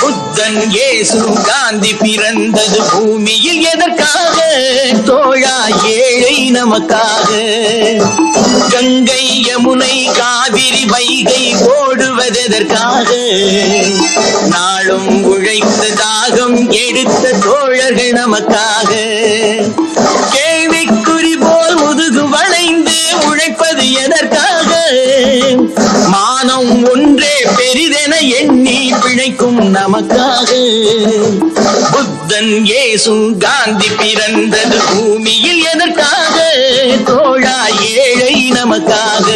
புத்தன் இயேசு காந்தி பிறந்தது பூமியில் எதற்காக? தோழா ஏழை நமக்காக. கங்கை யமுனை காவிரி வைகை ஓடுவதெதற்காக நாளும் உழைத்த தாகம் எடுத்த தோழர்கள் நமக்காக. ஒன்றே பெரிதென எண்ணி பிழைக்கும் நமக்காக. புத்தன் ஏசு காந்தி பிறந்தது பூமியில் எதற்காக? தோழா ஏழை நமக்காக.